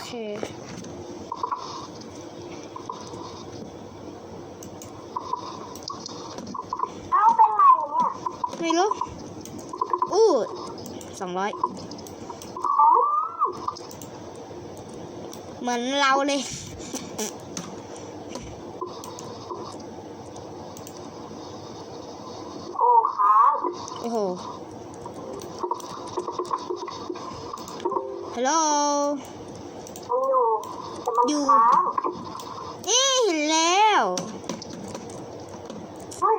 เค เอาเป็นไรเนี่ยไม่รู้อู้สองร้อยอ๋อเหมือนเราเลย โอ้ค้างโอ้โหฮัลโหล มันอยู่แต่มัน อ ยู่ค้างเอ๊ะเห็นแล้วเฮ้ย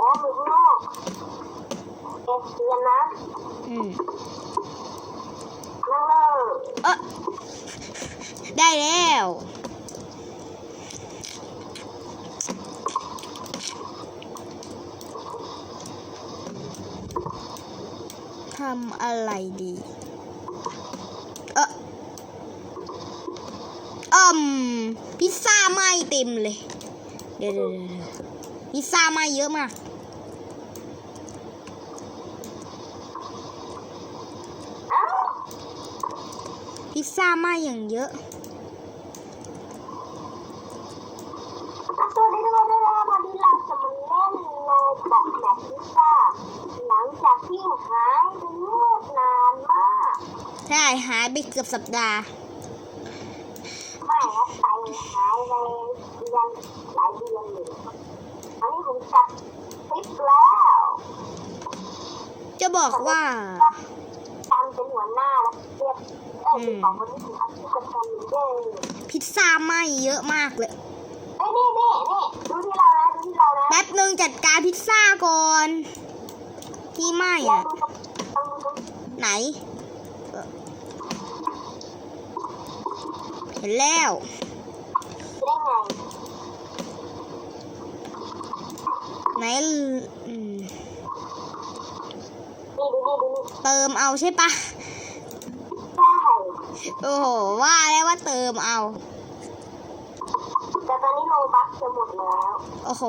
อ๋ออยู่ข้างนอกเอสเซียนนะอืมนั่งเลยเออได้แล้วทำอะไรดี เอออื มพิซซ่าไหม้เต็มเลย เดี๋ยวเดี๋ยวเดี๋ยวเดี๋ยวพิซซ่าไหม้เยอะมากเอ้าพิซซ่าไหม้อย่างเยอะสวัสดีทุกคนด้วยนะคะพอดีเราจะมาเล่นในแบบแมปพิซซ่าหลังจากที่หายไปเงียบนานมาก ใช่ หายไปเกือบสัปดาห์ไม่นะไป หายไปยังหลายเดือนอยู่อันนี้ผมจัดคลิปแล้วจะบอกว่าตามเป็นหัวหน้าแล้วเรียบเอ้ยที่สองคนนี้ถึงอาชีพกระทำเด้อพิซซ่าไหม้เยอะมากเลยเอ้ยนี่นี่นี่ดูที่เรานะดูที่เรานะแป๊บหนึ่งจัดการพิซซ่าก่อน ที่ไหม้ลองอะดูตรงลองดูตรงไหนเอ่อเห็นแล้ว ได้ไงไหนอืมนี่ดูนี่ดูนี่เติมเอาใช่ปะใช่โอ้โหว่าแล้วว่าเติมเอา แต่ตอนนี้โลบัคจะหมดแล้วโอ้โห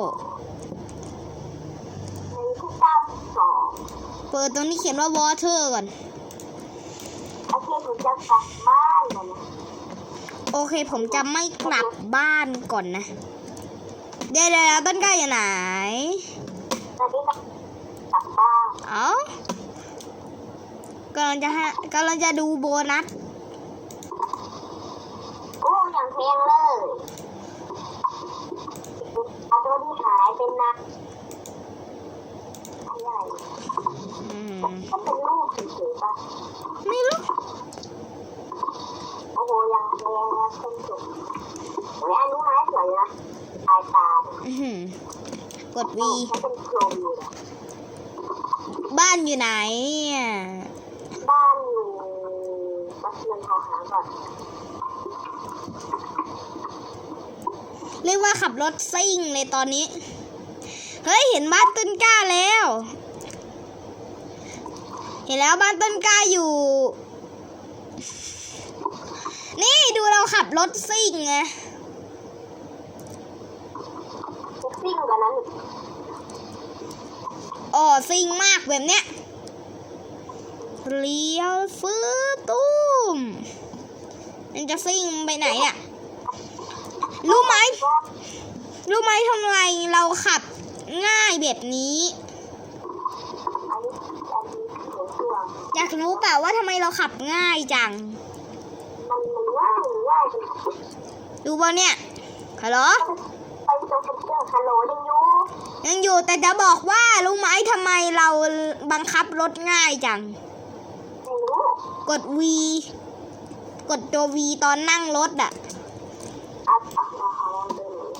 ในที่เก้าสองเปิดตรงนี้เขียนว่า water ก่อนโอเคผมจะกลั โอเคผมจะไม่กลับบ้านก่อนนะ เดี๋ยวเดี๋ยวต้นกล้าอยู่ไหนตอนนี้จะกลับบ้านเอ้ากำลังจะฮะกำลังจะดูโบนัสโอ้อย่างเพลงเลยเอาตัวที่หายเป็นนะอันนี้อะไรอืมก็เป็นรูปเฉยๆป่ะไม่รู้โอ้โห ยังเพลงนะเส้นสุดเฮ้อันนี้ไม้สวยนะตายตาอื้อหือกดวีวีใช้เป็นโครมอยู่นะบ้านอยู่ไหนอะบ้านอยู่บัสเซียนทอหาก่อนเรียกว่าขับรถซิ่งเลยตอนนี้ เฮ้ย เห็นบ้านต้นกล้าแล้ว เห็นแล้วบ้านต้นกล้าอยู่ นี่ดูเราขับรถซิ่งไงเซ็กซี่กว่านั้นอีกอ๋อซิ่งมากแบบเนี้ยเลี้ยวฟื้ตุ้มมันจะซิ่งไปไหนอะรู้ไหมก็รู้ไหมทำไมเราขับง่ายแบบนี้อันนี้อันนี้สวยชัวร์อยากรู้เปล่าว่าทำไมเราขับง่ายจัง มันมันง่ายง่ายจริง ดูบอเนี่ยฮัลโหลไปตรงเป็นเครื่องฮัลโหลยังอยู่ยังอยู่แต่จะบอกว่ารู้ไหมทำไมเราบังคับรถง่ายจังไม่รู้กด V กดตัว V ตอนนั่งรถอะอะอะมาหาลองดูหน่อย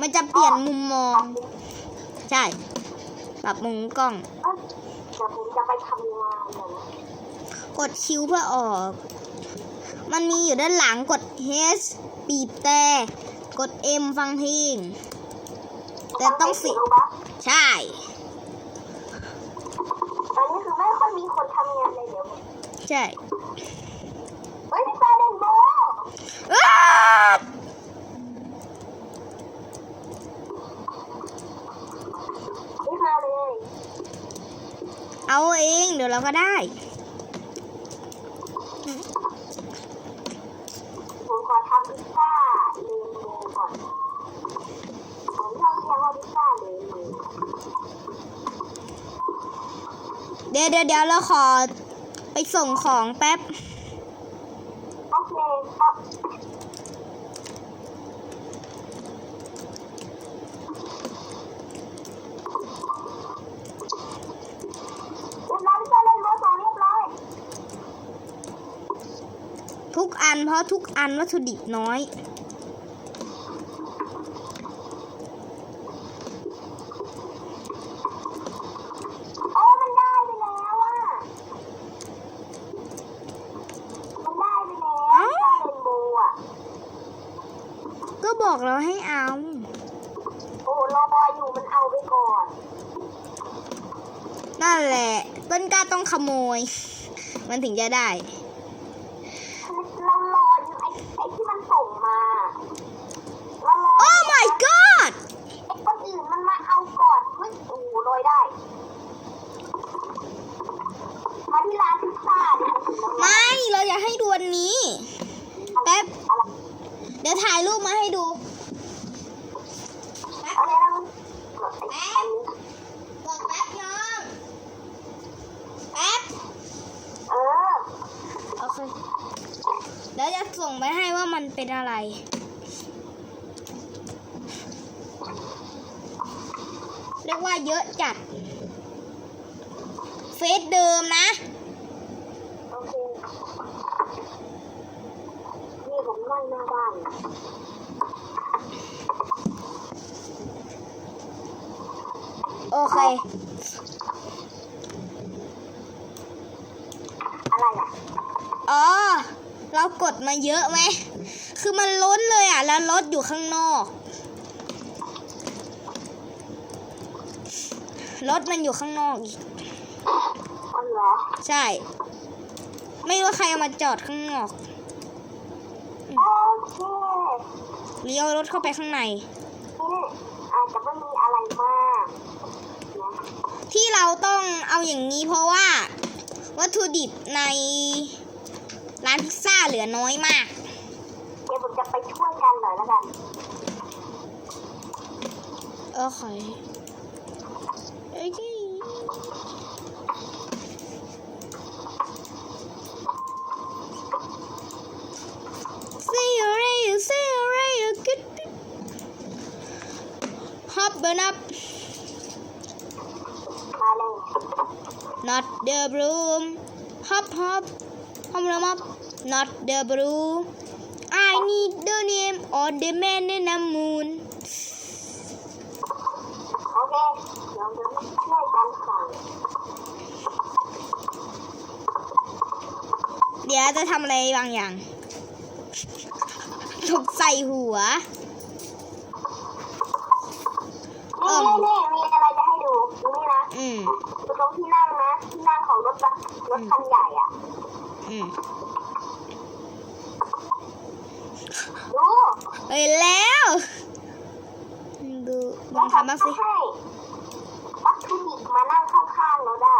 มันจะเปลี่ยนมุมมอง ใช่ปรับมุมกล้องเอ้ยเดี๋ยวผมจะไปทำงานหน่อยนะกดคิวเพื่อออก มันมีอยู่ด้านหลังกด H บีบแต่กด M ฟังเพลง แต่ต้องสิโลบัคใช่ตอนนี้คือไม่ค่อยมีคนทำงานเลยเดี๋ยวใช่เฮ้ยพี่ตาเดนโบอ้ารีบมาเลยเอาเองเดี๋ยวเราก็ได้ ดี๋ยวเดี๋ยวเดี๋ยวเราขอไปส่งของแป๊บ โอเคครับเรียบร้อยพี่เจ้าเล่นเบอร์สองเรียบร้อยทุกอันเพราะทุกอันวัตถุดิบน้อย โอ้มันได้ไปแล้วอะ มันได้ไปแล้ว เอ้า ได้เรนโบว์อะ ก็บอกเราให้เอา โอ้รอบอยอยู่มันเอาไปก่อน นั่นแหละ ต้นกล้าต้องขโมย มันถึงจะได้ เรารออยู่ไอ้ไอ้ที่มันส่งมาเรารอ โอ้ my god ไอ้คนอื่นมันมาเอาก่อนเฮ้ยโอ้โหโรยได้ มาที่ร้านพิซซ่าเนี่ยมันถึงแล้ว ไม่ เราอยากให้ดูวันนี้ แป๊บ อะไร เดี๋ยวถ่ายรูปมาให้ดู อะไรนะมันไอ้อันนี้ บอกแป๊บน้อง แป๊บ เออ โอเค เดี๋ยวจะ ส่งไปให้ว่ามันเป็นอะไร เรียกว่าเยอะจัด เฟซเดิมนะโอเคนี่ผมนั่งหน้าบ้านโอเค อะไรอะ อ๋อ เรากด มาเยอะไหม คือมันล้นเลยอะ แล้วรถอยู่ข้างนอก รถมันอยู่ข้างนอกอีกอ๋อเหรอใช่ ไม่รู้ว่าใครเอามาจอดข้างนอกโอเคเลี้ยวรถเข้าไปข้างในนี่อาจจะไม่มีอะไรมากนะที่เราต้องเอาอย่างนี้เพราะว่า วัตถุดิบใน ร้านพิซซ่าเหลือน้อยมากเดี๋ยวผมจะไปช่วยกันหน่อยแล้วกัน โอเคโอเค See you later, see you later, good. Hop burn up, มาเลย not the broom. Hop hop, hop them up, not the broom. I need the name of the man in the moon. โอเคเดี๋ยวจะช่วยกันสั่งเดี๋ยวจะทำอะไรบางอย่างถูกใส่หัวเอิ่นี่มนี่มีอะไรจะให้ดูดูนี่นะอืม ดูตรงที่นั่งนะ ที่นั่งของรถบัสรถคันใหญ่อะ อืมดูเห็นแล้ว ดูลองทำบ้างสิให้วัตถุดิบมานั่งข้างๆเราได้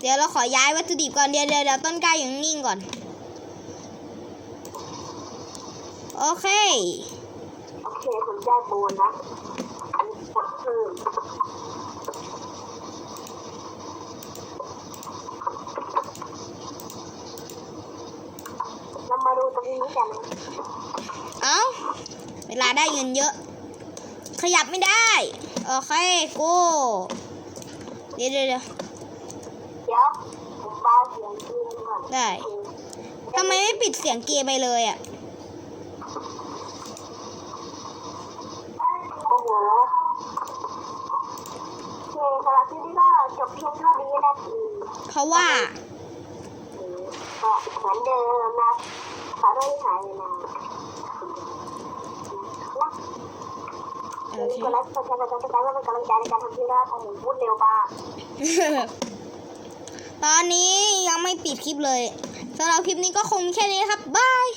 เดี๋ยวเราขอย้ายวัตถุดิบก่อนเดี๋ยวเดี๋ยวเดี๋ยวต้นกล้าอยู่นิ่งๆก่อน โอเค โอเคผมได้โบนนะ อันนี้กดเพิ่มเรามาดูตรงนี้กันนะ เอ้า เวลา ได้เงินเยอะ ขยับไม่ได้ โอเคกูเดี๋ยวเดี๋ยวเดี๋ยวเดี๋ยวผมเบาเสียงเกมก่อนได้ทำไมไม่ปิดเสียงเกมไปเลยอะโอ้โหโอเคสำหรับคลิปนี้ก็จบเพียงเท่านี้นะทีเพราะว่าก็เหมือนเดิมนะขอโทษที่หายไปนานนะ กดไลค์กดแชร์กดติดตามเพื่อเป็นกำลังใจในการทำคลิปนะครับผมพูดเร็วมากตอนนี้ยังไม่ปิดคลิปเลยสำหรับคลิปนี้ก็คงมีแค่นี้ครับบาย